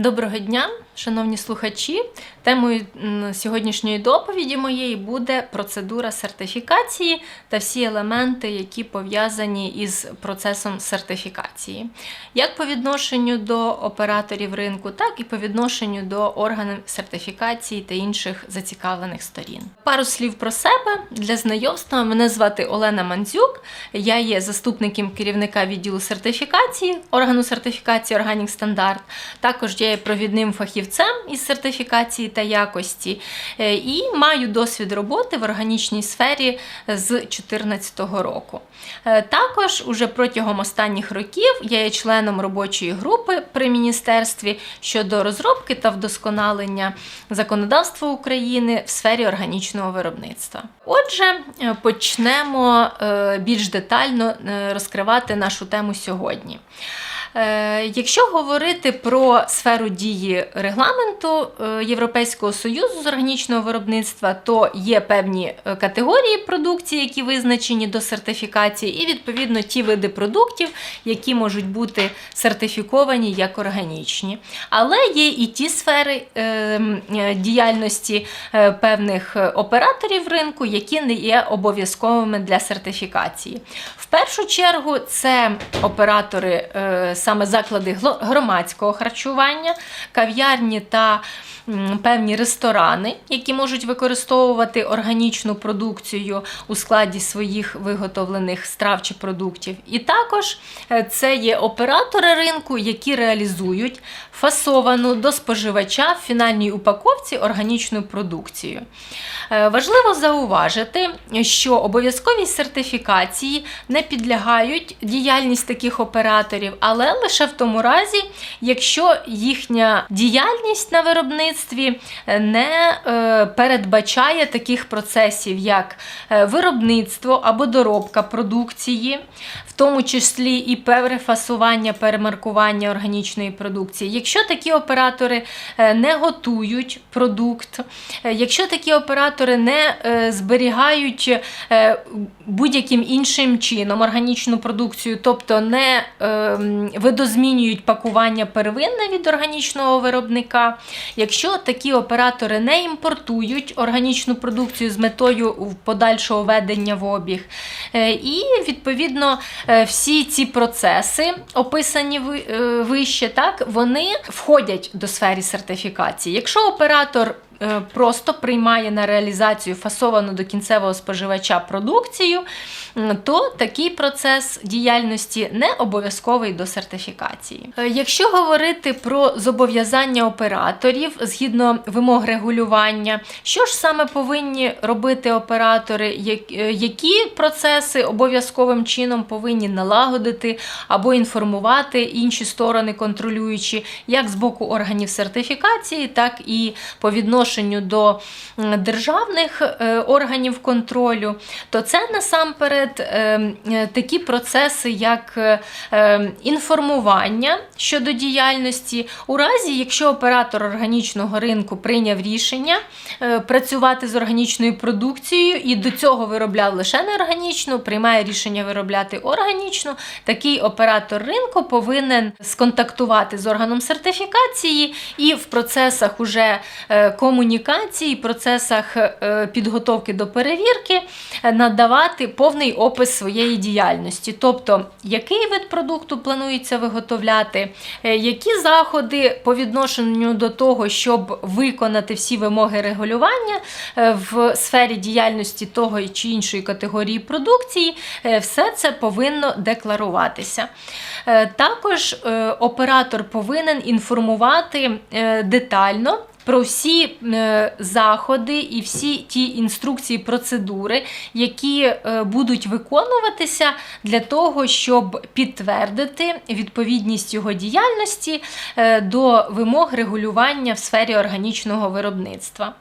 Доброго дня, шановні слухачі. Темою сьогоднішньої доповіді моєї буде процедура сертифікації та всі елементи, які пов'язані із процесом сертифікації, як по відношенню до операторів ринку, так і по відношенню до органів сертифікації та інших зацікавлених сторін. Пару слів про себе для знайомства. Мене звати Олена Мандзюк. Я є заступником керівника відділу сертифікації органу сертифікації Organic Standard. Також я є провідним фахівцем із сертифікації та якості е, і маю досвід роботи в органічній сфері з 2014 року. Е, Також уже протягом останніх років я є членом робочої групи при міністерстві щодо розробки та вдосконалення законодавства України в сфері органічного виробництва. Отже, е, почнемо більш детально розкривати нашу тему сьогодні. Е, Якщо говорити про сферу дії регламенту е, Європейського союзу з органічного виробництва, то є певні е, категорії продукції, які визначені до сертифікації, і відповідно ті види продуктів, які можуть бути сертифіковані як органічні. Але є і ті сфери діяльності певних операторів ринку, які не є обов'язковими для сертифікації. В першу чергу це оператори е, саме заклади громадського харчування, кав'ярні та певні ресторани, які можуть використовувати органічну продукцію у складі своїх виготовлених страв чи продуктів. І також е, це є оператори ринку, які реалізують фасовану до споживача в фінальній упаковці органічну продукцію. Е, Важливо зауважити, що обов'язковій сертифікації не підлягають діяльність таких операторів, але лише в тому разі, якщо їхня діяльність на виробництві е, не е, передбачає таких процесів, як е, виробництво або доробка продукції, тому числі і перефасування, перемаркування органічної продукції. Якщо такі оператори е, не готують продукт, е, якщо такі оператори не е, зберігають будь-яким іншим чином органічну продукцію, тобто не е, видозмінюють пакування первинне від органічного виробника, якщо такі оператори не імпортують органічну продукцію з метою подальшого ведення в обіг, і відповідно всі ці процеси, описані е, вище, так, вони входять до сфері сертифікації. Якщо оператор е, просто приймає на реалізацію фасовану до кінцевого споживача продукцію, то такий процес діяльності не обов'язковий до сертифікації. Е, Якщо говорити про зобов'язання операторів згідно вимог регулювання, що ж саме повинні робити оператори, е, які процеси обов'язковим чином повинні налагодити або інформувати інші сторони контролюючі, як з боку органів сертифікації, так і по відношенню до державних е, органів контролю, то це насамперед е, такі процеси, як е, е, інформування щодо діяльності, у разі, якщо оператор органічного ринку прийняв рішення працювати з органічною продукцією і до цього виробляв лише неорганічну, приймає рішення виробляти органічну, такий оператор ринку повинен сконтактувати з органом сертифікації і в процесах уже е, комунікації, процесах е, підготовки до перевірки е, надавати повний опис своєї діяльності, тобто який вид продукту планується виготовляти, е, які заходи по відношенню до того, щоб виконати всі вимоги регулювання в сфері діяльності того чи іншої категорії продукції, все це повинно декларуватися. Також оператор повинен інформувати детально. Про всі е, заходи і всі ті інструкції, процедури, які е, будуть виконуватися для того, щоб підтвердити відповідність його діяльності е, до вимог регулювання в сфері органічного виробництва.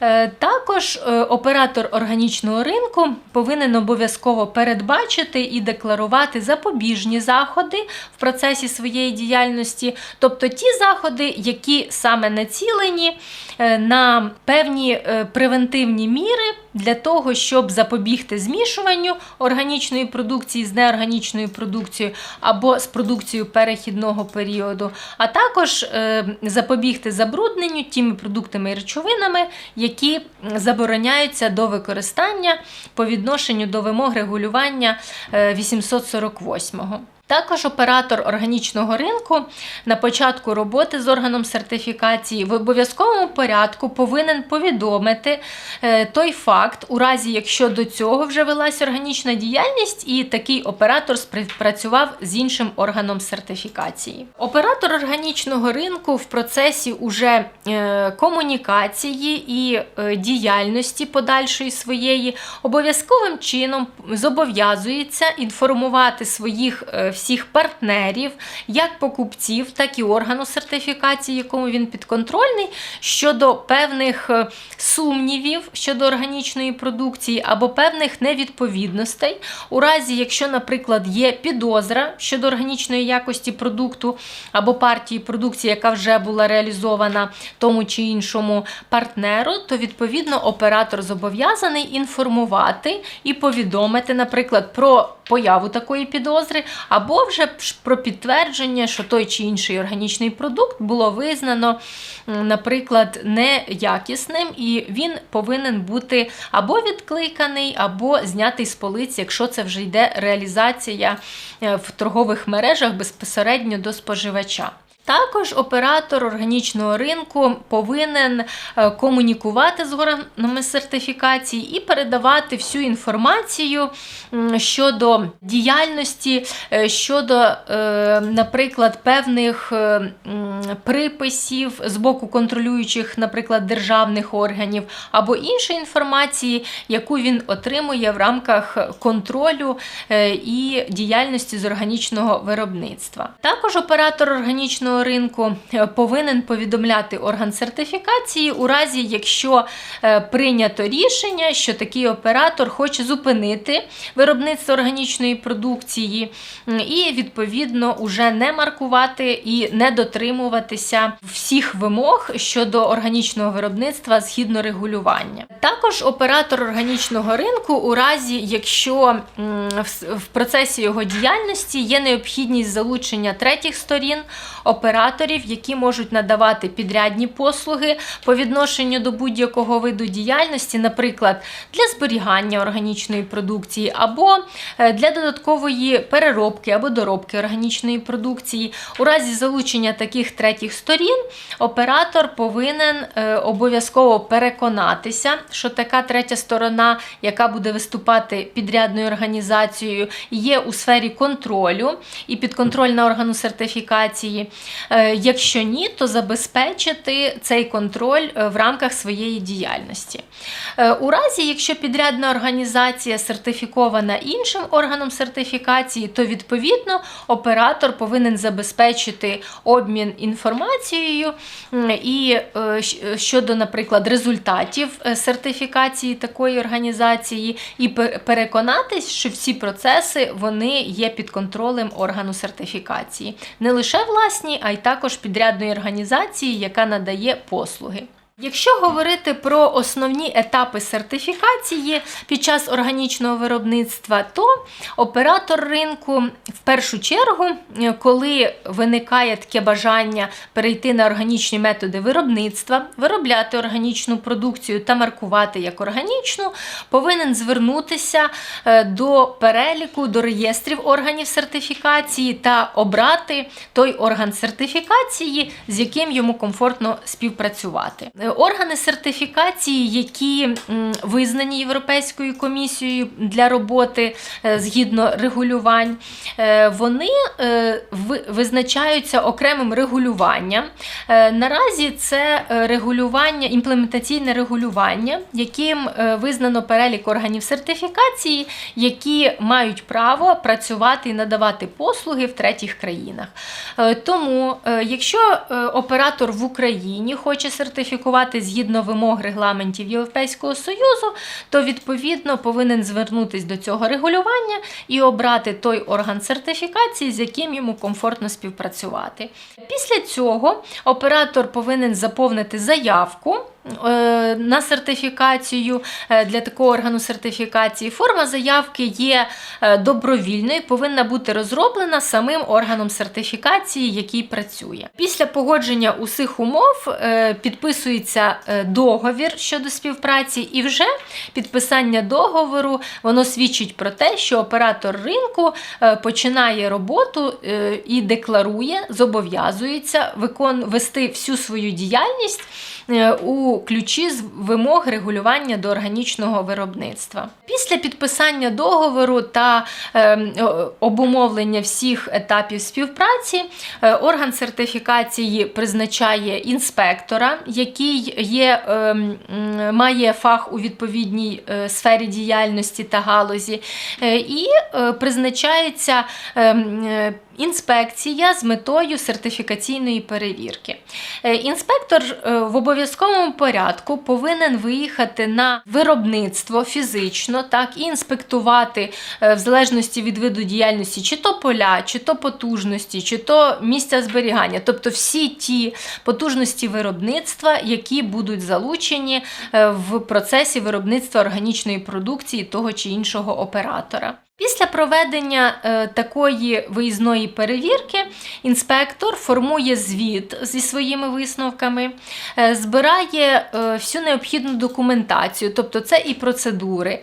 Е, Також е, оператор органічного ринку повинен обов'язково передбачити і декларувати запобіжні заходи в процесі своєї діяльності, тобто ті заходи, які саме націлені е, на певні превентивні міри для того, щоб запобігти змішуванню органічної продукції з неорганічною продукцією або з продукцією перехідного періоду, а також запобігти забрудненню тими продуктами і речовинами, які забороняються до використання по відношенню до вимог регулювання е, 848-го. Також оператор органічного ринку на початку роботи з органом сертифікації в обов'язковому порядку повинен повідомити е, той факт, у разі якщо до цього вже велась органічна діяльність, і такий оператор співпрацював з іншим органом сертифікації. Оператор органічного ринку в процесі уже е, комунікації і е, діяльності подальшої своєї обов'язковим чином зобов'язується інформувати своїх всіх партнерів, як покупців, так і органу сертифікації, якому він підконтрольний, щодо певних е, сумнівів щодо органічної продукції або певних невідповідностей, у разі, якщо, наприклад, є підозра щодо органічної якості продукту або партії продукції, яка вже була реалізована тому чи іншому партнеру, то відповідно оператор зобов'язаний інформувати і повідомити, наприклад, про появу такої підозри, або вже про підтвердження, що той чи інший органічний продукт було визнано, наприклад, неякісним, і він повинен бути або відкликаний, або знятий з полиці, якщо це вже йде реалізація е, в торгових мережах безпосередньо до споживача. Також оператор органічного ринку повинен е, комунікувати з органами сертифікації і передавати всю інформацію щодо діяльності, е, щодо, е, наприклад, певних приписів з боку контролюючих, наприклад, державних органів або іншої інформації, яку він отримує в рамках контролю і діяльності з органічного виробництва. Також оператор органічного ринку е, повинен повідомляти орган сертифікації у разі, якщо е, прийнято рішення, що такий оператор хоче зупинити виробництво органічної продукції і відповідно уже не маркувати і не дотримуватися всіх вимог щодо органічного виробництва згідно регулювання. Також оператор органічного ринку, у разі, якщо в процесі його діяльності є необхідність залучення третіх сторін, операторів, які можуть надавати підрядні послуги по відношенню до будь-якого виду діяльності, наприклад, для зберігання органічної продукції, або е, для додаткової переробки або доробки органічної продукції. У разі залучення таких третіх сторін, оператор повинен е, обов'язково переконатися, що така третя сторона, яка буде виступати підрядною організацією, є у сфері контролю і підконтрольна органу сертифікації. Е, Якщо ні, то забезпечити цей контроль е, в рамках своєї діяльності. Е, У разі, якщо підрядна організація сертифікована іншим органом сертифікації, то відповідно оператор повинен забезпечити обмін інформацією і щодо, наприклад, результатів сертифікації такої організації, і пе- переконатись, що всі процеси вони є під контролем органу сертифікації, не лише власні, а й також підрядної організації, яка надає послуги. Якщо говорити про основні етапи сертифікації під час органічного виробництва, то оператор ринку в першу чергу, е, коли виникає таке бажання перейти на органічні методи виробництва, виробляти органічну продукцію та маркувати як органічну, повинен звернутися е, до переліку, до реєстрів органів сертифікації та обрати той орган сертифікації, з яким йому комфортно співпрацювати. Е, Органи сертифікації, які визнані Європейською комісією для роботи е, згідно регулювань, е, вони визначаються окремим регулюванням. Наразі це регулювання, імплементаційне регулювання, яким визнано перелік органів сертифікації, які мають право працювати і надавати послуги в третіх країнах. Тому, якщо оператор в Україні хоче сертифікувати сертифікувати згідно вимог регламентів Європейського Союзу, то відповідно повинен звернутися до цього регулювання і обрати той орган сертифікації, з яким йому комфортно співпрацювати. Після цього оператор повинен заповнити заявку. Е, На сертифікацію е, для такого органу сертифікації форма заявки є е, добровільною, повинна бути розроблена самим органом сертифікації, який працює. Після погодження усіх умов підписується договір щодо співпраці, і вже підписання договору воно свідчить про те, що оператор ринку починає роботу і декларує, зобов'язується вести всю свою діяльність у ключі з вимог регулювання до органічного виробництва. Після підписання договору та е, обумовлення всіх етапів співпраці, е, орган сертифікації призначає інспектора, який є, е, має фах у відповідній е, сфері діяльності та галузі, е, і е, призначається е, е, інспекція з метою сертифікаційної перевірки. Е, Інспектор е, в обов'язковому порядку повинен виїхати на виробництво фізично, так і інспектувати е, в залежності від виду діяльності, чи то поля, чи то потужності, чи то місця зберігання, тобто всі ті потужності виробництва, які будуть залучені в процесі виробництва органічної продукції того чи іншого оператора. Після проведення е, такої виїзної перевірки інспектор формує звіт зі своїми висновками, е, збирає е, всю необхідну документацію, тобто це і процедури,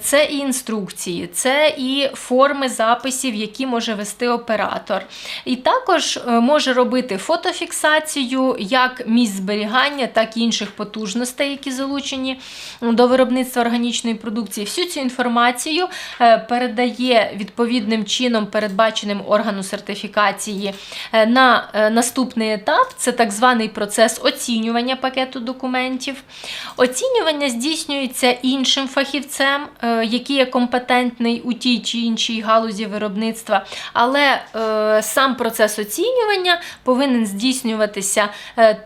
це і інструкції, це і форми записів, які може вести оператор. І також може робити фотофіксацію як місць зберігання, так і інших потужностей, які залучені до виробництва органічної продукції. Всю цю інформацію е, передає відповідним чином, передбаченим органу сертифікації е, на е, наступний етап. Це так званий процес оцінювання пакету документів. Оцінювання здійснюється іншим фахівцем, е, який є компетентний у тій чи іншій галузі виробництва, але сам процес оцінювання повинен здійснюватися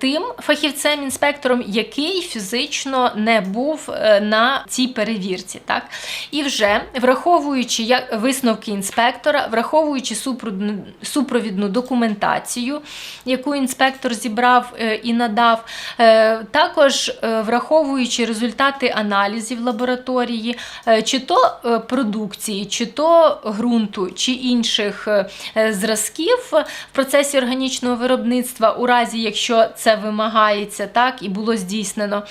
тим фахівцем-інспектором, який фізично не був на цій перевірці. Так? І вже враховуючи як висновки інспектора, враховуючи супровідну, документацію, яку інспектор зібрав е, і надав, е, також е, враховуючи результати аналізів лабораторії, чи то продукції, чи то ґрунту, чи інших зразків в процесі органічного виробництва, у разі якщо це вимагається, так і було здійснено.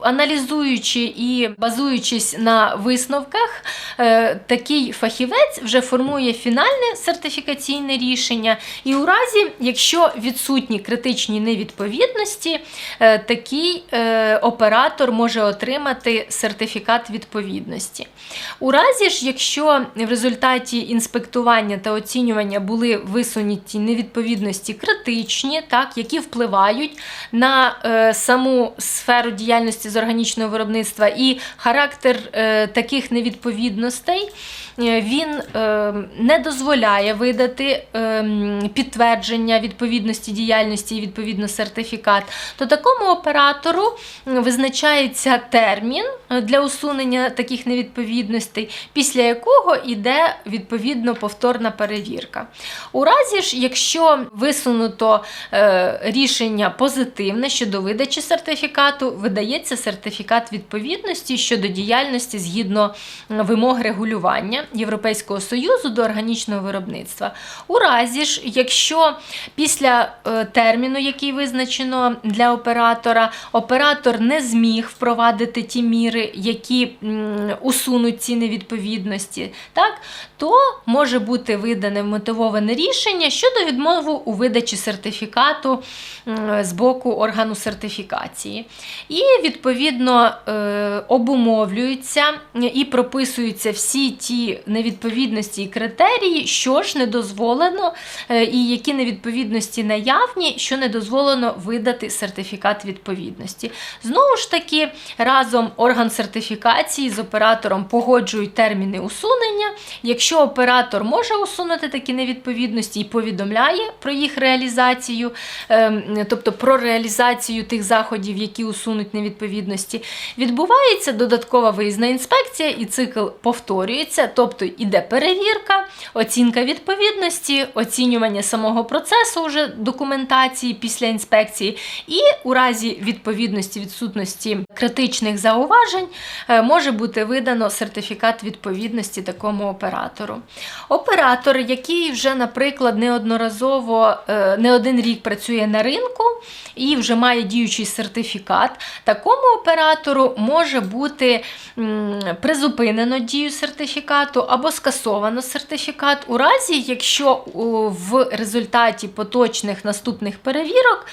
Аналізуючи і базуючись на висновках, е, такий фахівець вже формує фінальне сертифікаційне рішення. І у разі, якщо відсутні критичні невідповідності, е, такий е, оператор може отримати сертифікат відповідності. У разі ж, якщо в результаті інспектування та оцінювання були висунуті невідповідності критичні, так, які впливають на е, саму сферу діяльності з органічного виробництва і характер е, таких невідповідностей, е, він е, не дозволяє видати е, підтвердження відповідності діяльності і відповідно сертифікат, то такому оператору визначається термін е, для усунення таких невідповідностей, після якого йде відповідно повторна перевірка. У разі ж, якщо висунуто е, рішення позитивне щодо видачі сертифікату, видається сертифікат відповідності щодо діяльності згідно вимог регулювання Європейського Союзу до органічного виробництва. У разі ж, якщо після е, терміну, який визначено для оператора, оператор не зміг впровадити ті міри, які усунуть ці невідповідності, так, то може бути видане мотивоване рішення щодо відмови у видачі сертифікату з боку органу сертифікації. І відповідно е, обумовлюються і прописуються всі ті ті невідповідності і критерії, що ж не дозволено, е, і які невідповідності наявні, що не дозволено видати сертифікат відповідності. Знову ж таки, разом орган сертифікації з оператором погоджують терміни усунення. Якщо оператор може усунути такі невідповідності і повідомляє про їх реалізацію, ем, тобто про реалізацію тих заходів, які усунуть невідповідності, відбувається додаткова виїзна інспекція, і цикл повторюється, тобто іде перевірка, оцінка відповідності, оцінювання самого процесу вже документації після інспекції, і у разі відповідності відсутності критичних зауважень е, може бути видано сертифікат відповідності такому оператору. Оператор, який вже, наприклад, неодноразово е, не один рік працює на ринку і вже має діючий сертифікат, такому оператору може бути призупинено дію сертифікату або скасовано сертифікат. У разі, якщо в результаті поточних наступних перевірок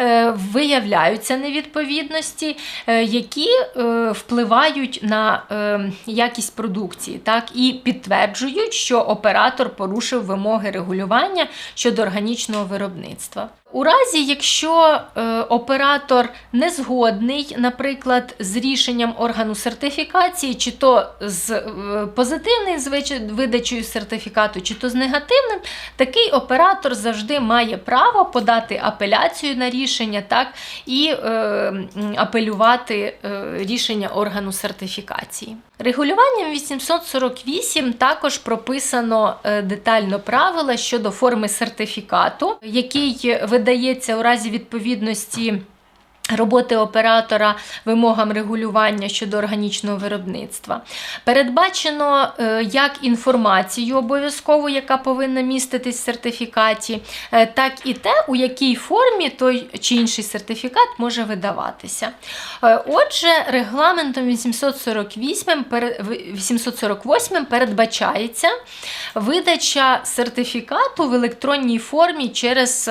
е, виявляються невідповідності, е, які е, впливають на якість продукції, так? І підтверджують, що оператор порушив вимоги регулювання щодо органічного виробництва. У разі, якщо е, оператор не згодний, наприклад, з рішенням органу сертифікації, чи то з е, позитивним звич- видачею сертифікату, чи то з негативним, такий оператор завжди має право подати апеляцію на рішення, так і е, апелювати е, рішення органу сертифікації. Регулюванням 848 також прописано е, детально правила щодо форми сертифікату, який видається у разі відповідності. Роботи оператора вимогам регулювання щодо органічного виробництва. Передбачено е, як інформацію обов'язкову, яка повинна міститись в сертифікаті, е, так і те, у якій формі той чи інший сертифікат може видаватися. Е, Отже, регламентом 848, пере- 848 передбачається видача сертифікату в електронній формі через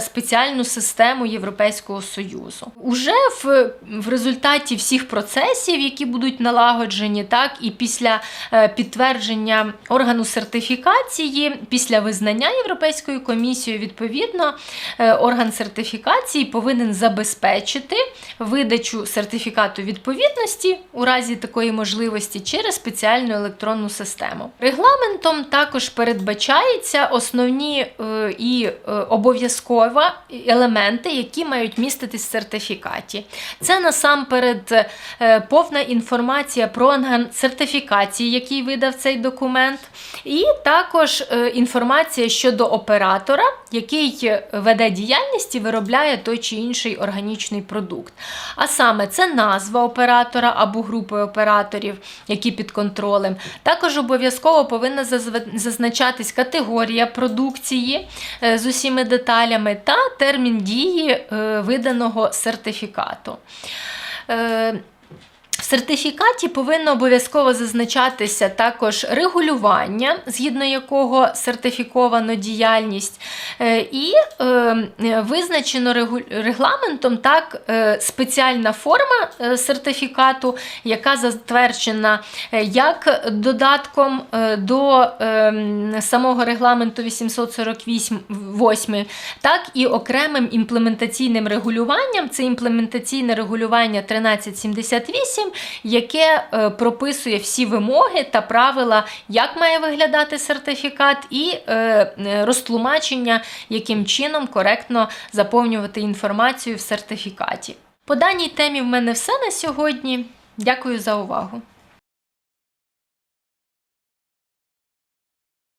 спеціальну систему Європейського Союзу. Уже в, в результаті всіх процесів, які будуть налагоджені, так і після е, підтвердження органу сертифікації, після визнання Європейською комісією, відповідно, е, орган сертифікації повинен забезпечити видачу сертифікату відповідності у разі такої можливості через спеціальну електронну систему. Регламентом також передбачаються основні е, і обов'язкові елементи, які мають міститись в сертифікаті. Це насамперед е, повна інформація про сертифікації, який видав цей документ, і також е, інформація щодо оператора, який е, веде діяльність і виробляє той чи інший органічний продукт. А саме це назва оператора або групи операторів, які під контролем. Також обов'язково повинна зазначатись категорія продукції з усіми деталями та термін дії виданого сертифікату. Е, В сертифікаті повинно обов'язково зазначатися також регулювання, згідно якого сертифіковано діяльність, е, і е, визначено регламентом так спеціальна форма сертифікату, яка затверджена як додатком до е, самого регламенту 848, так і окремим імплементаційним регулюванням. Це імплементаційне регулювання 1378, яке е, прописує всі вимоги та правила, як має виглядати сертифікат, і е, е, розтлумачення, яким чином коректно заповнювати інформацію в сертифікаті. По даній темі в мене все на сьогодні. Дякую за увагу.